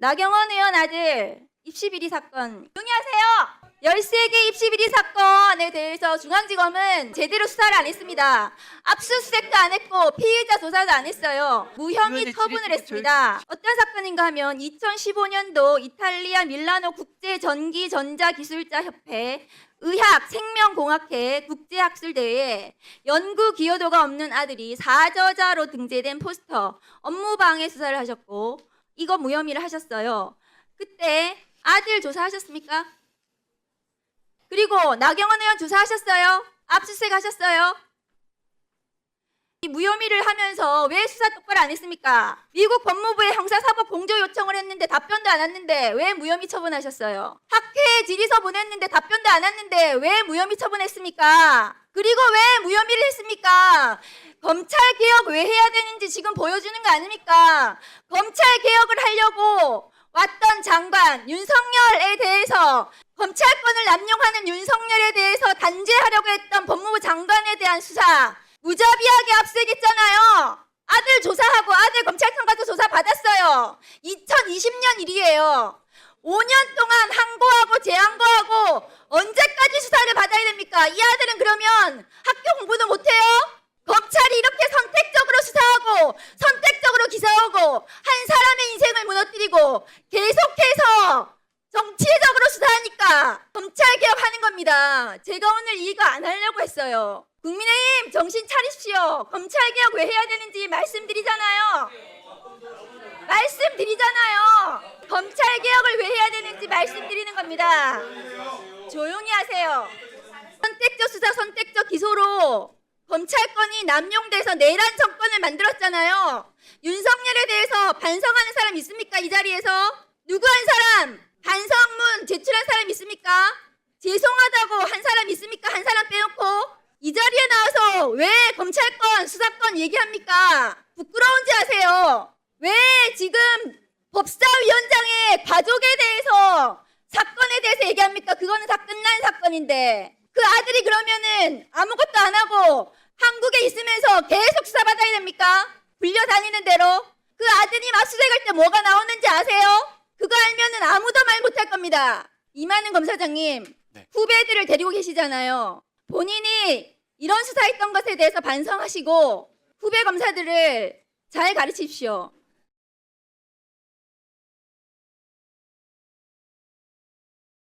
나경원 의원 아들 입시 비리 사건 조용히 하세요. 13개 입시 비리 사건에 대해서 중앙지검은 제대로 수사를 안 했습니다. 압수수색도 안 했고 피의자 조사도 안 했어요. 무혐의 처분을 했습니다. 어떤 사건인가 하면 2015년도 이탈리아 밀라노 국제 전기 전자 기술자 협회 의학 생명공학회 국제학술대회에 연구 기여도가 없는 아들이 사저자로 등재된 포스터 업무방해 수사를 하셨고 이거 무혐의를 하셨어요. 그때 아들 조사하셨습니까? 그리고 나경원 의원 조사하셨어요? 압수수색 하셨어요? 이 무혐의를 하면서 왜 수사 똑바로 안 했습니까? 미국 법무부에 형사사법 공조 요청을 했는데 답변도 안 왔는데 왜 무혐의 처분하셨어요? 학회에 질의서 보냈는데 답변도 안 왔는데 왜 무혐의 처분했습니까? 그리고 왜 무혐의를 했습니까? 검찰 개혁 왜 해야 되는지 지금 보여주는 거 아닙니까? 검찰 개혁을 하려고 왔던 장관 윤석열에 대해서 검찰권을 남용하는 윤석열에 대해서 단죄하려고 했던 법무부 장관에 대한 수사 무자비하게 압수했잖아요. 아들 조사하고 아들 검찰청 가서 조사 받았어요. 2020년 일이에요. 5년 동안 항고하고 재항고하고 언제까지 수사를 받아야 됩니까? 이 아들은 그러면 학교 공부도 못해요? 검찰이 이렇게 선택적으로 수사하고 선택적으로 기소하고 한 사람의 인생을 계속해서 정치적으로 수사하니까 검찰 개혁하는 겁니다. 제가 오늘 이거 안 하려고 했어요. 국민의힘 정신 차리십시오. 검찰 개혁 왜 해야 되는지 말씀드리잖아요. 말씀드리잖아요. 검찰 개혁을 왜 해야 되는지 말씀드리는 겁니다. 조용히 하세요. 선택적 수사, 선택적 기소로 검찰권이 남용돼서 내란 정권을 만들었잖아요. 윤석열에 대해서 반성하는 사람 있습니까? 이 자리에서 누구 한 사람 반성문 제출한 사람 있습니까? 죄송하다고 한 사람 있습니까? 한 사람 빼놓고 이 자리에 나와서 왜 검찰권 수사권 얘기합니까? 부끄러운지 아세요? 왜 지금 법사위원장의 가족에 대해서 사건에 대해서 얘기합니까? 그거는 다 끝난 사건인데 그 아들이 그러면은 아무것도 안 하고 한국에 있으면서 계속 수사받아야 됩니까? 불려다니는 대로 그 아들이 압수수색할 때 뭐가 나오는지 아세요? 그거 알면은 아무도 말 못할 겁니다. 이만은 검사장님 네. 후배들을 데리고 계시잖아요. 본인이 이런 수사했던 것에 대해서 반성하시고 후배 검사들을 잘 가르치십시오.